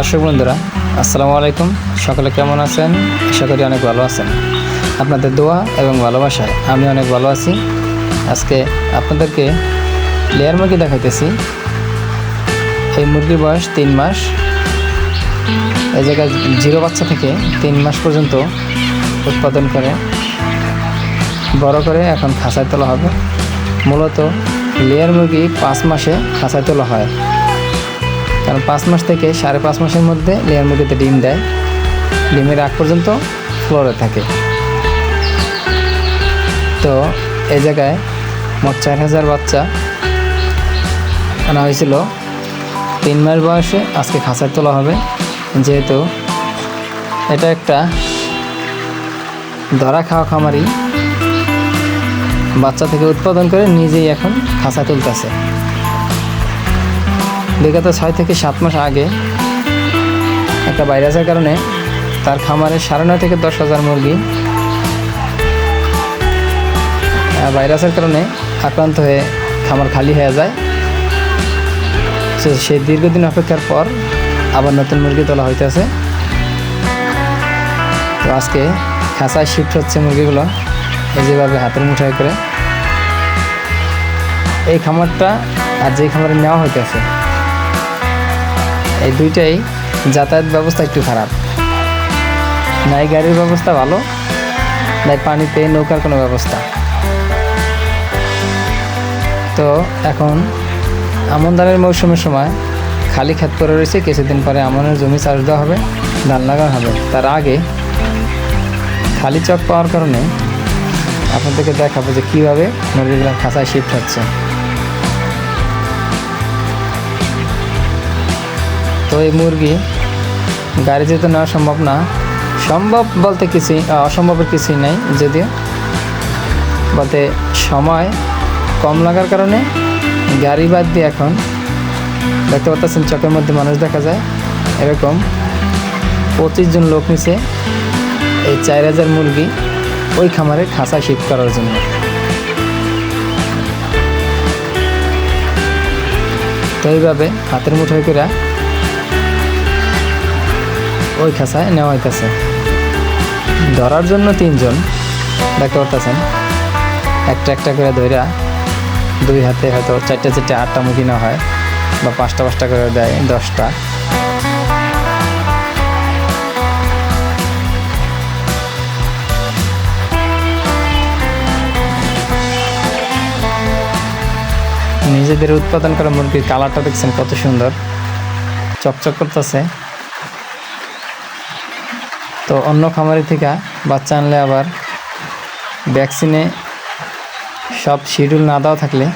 দর্শক বন্ধুরা, আসসালামু আলাইকুম। সকলে কেমন আছেন? আশা করি অনেক ভালো আছেন। আপনাদের দোয়া এবং ভালোবাসায় আমি অনেক ভালো আছি। আজকে আপনাদেরকে লেয়ার মুরগি দেখাইতেছি। এই মুরগির বয়স তিন মাস। এই জায়গায় জিরো বাচ্চা থেকে তিন মাস পর্যন্ত উৎপাদন করে। বড় করে এখন খাঁচায় তোলা হবে। মূলত লেয়ার মুরগি পাঁচ মাসে খাঁচায় তোলা হয়। কারণ পাঁচ মাস থেকে সাড়ে পাঁচ মাসের মধ্যে লেয়ার মুরগিতে ডিম দেয়। ডিমের আগ পর্যন্ত ফ্লোরে থাকে। তো এই জায়গায় মোট চার হাজার বাচ্চা আনা হয়েছিল। তিন মাস বয়সে আজকে খাঁচায় তোলা হবে। যেহেতু এটা একটা ধরা খাওয়া খামারি বাচ্চা থেকে উৎপাদন করে নিজেই এখন খাঁচা তুলতেছে। বিগত ছয় থেকে সাত মাস আগে একটা ভাইরাসের কারণে তার খামারে সাড়ে নয় থেকে দশ হাজার মুরগি ভাইরাসের কারণে আক্রান্ত হয়ে খামার খালি হয়ে যায়। তো সেই দীর্ঘদিন অপেক্ষার পর আবার নতুন মুরগি তোলা হইতেছে। তো আজকে খাঁচায় শিফট হচ্ছে মুরগিগুলো, এই যেভাবে হাতের মুঠায় করে। এই খামারটা আর যেই খামারে নেওয়া হইতেছে এই দুইটাই যাতায়াত ব্যবস্থা একটু খারাপ। নাই গাড়ির ব্যবস্থা ভালো, নাই পানিতে নৌকার কোনো ব্যবস্থা। তো এখন আমন ধানের মৌসুমের সময় খালি ক্ষেত পড়ে রয়েছে, কিছুদিন পরে আমনের জমি চাষ দেওয়া হবে, ধান লাগানো হবে। তার আগে খালি চক পাওয়ার কারণে আপনাদেরকে দেখাবো যে কীভাবে মুরগিগুলো খাঁচায় শিফট হচ্ছে। তো এই মুরগি গাড়ি যেতে নেওয়া সম্ভব না, সম্ভব বলতে কিছুই অসম্ভবের কিছুই নাই, যদিও বলতে সময় কম লাগার কারণে গাড়ি বাদ দিয়ে এখন দেখতে পাচ্ছেন চকের মধ্যে মানুষ দেখা যায়, এরকম পঁচিশ জন লোক নিচে এই চার হাজার মুরগি ওই খামারে খাঁচা শিফট করার জন্য। তো এইভাবে হাতের মুঠোয় করে ওই খাঁচায় নেওয়া হইতেছে ধরার জন্য তিনজন দেখতে পারতেছেন একটা একটা করে ধইরা দুই হাতে হয়তো চারটে চারটে আটটা মুখি না হয় বা পাঁচটা পাঁচটা করে দেয়, দশটা। নিজেদের উৎপাদন করা মুরগির কালারটা দেখছেন কত সুন্দর। চকচক করতেছে। তো অন্য খামারি থেকে বাচ্চা আনলে আবার ভ্যাকসিনে সব শিডিউল না দেওয়া থাকলে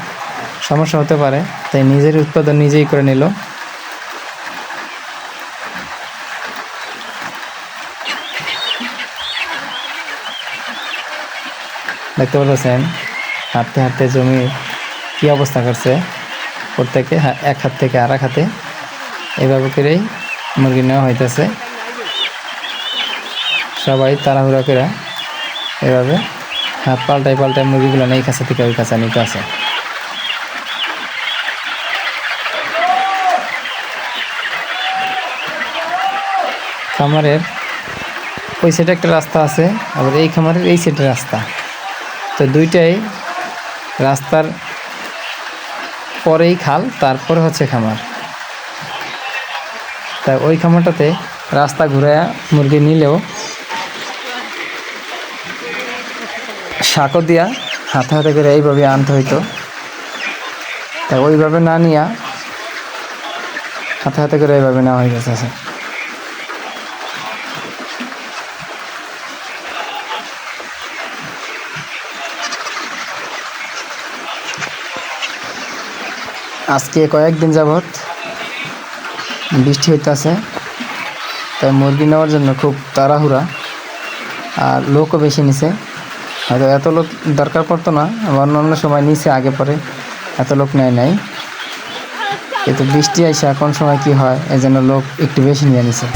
সমস্যা হতে পারে। তাই নিজের উৎপাদন নিজেই করে নিল। দেখতে পাচ্ছেন হাঁটতে হাঁটতে জমির কী অবস্থা করছে। প্রত্যেকে হা- এক হাত থেকে আর এক হাতে এভাবে করেই মুরগি নেওয়া হইতেছে। সবাই তাড়াহুড়া করে এভাবে হাত পাল্টাই পাল্টাই মুরগিগুলো নেই কাছে থেকে, ওই কাছে নিতে আসে খামারের ওই সাইডে একটা রাস্তা আছে, আবার এই খামারের এই সাইডে রাস্তা। তো দুইটাই রাস্তার পরেই খাল, তারপর হচ্ছে খামার। তা ওই খামারটাতে রাস্তা ঘুরে মুরগি নিলেও শাকও দিয়া হাতে হাতে করে এইভাবে আনতে হইতো। তা ওইভাবে না নিয়া হাতে হাতে করে এইভাবে নেওয়া হয়ে গেছে আজকে কয়েকদিন যাবৎ বৃষ্টি হইতেছে। তাই মুরগি নেওয়ার জন্য খুব তাড়াহুড়া, আর লোকও বেশি নিছে। হয়তো এত লোক দরকার পড়তো না অন্য অন্য সময় নিচে আগে পরে। এত লোক নেয় নাই। কিন্তু বৃষ্টি আসে এখন সময় কি হয়? এই জন্য লোক একটু বেশি নিয়ে নিছে।